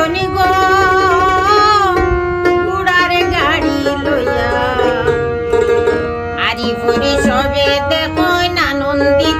মদনী গো গাড়ি লইয়া। আরি ফুরি সবে দেখো আনন্দিত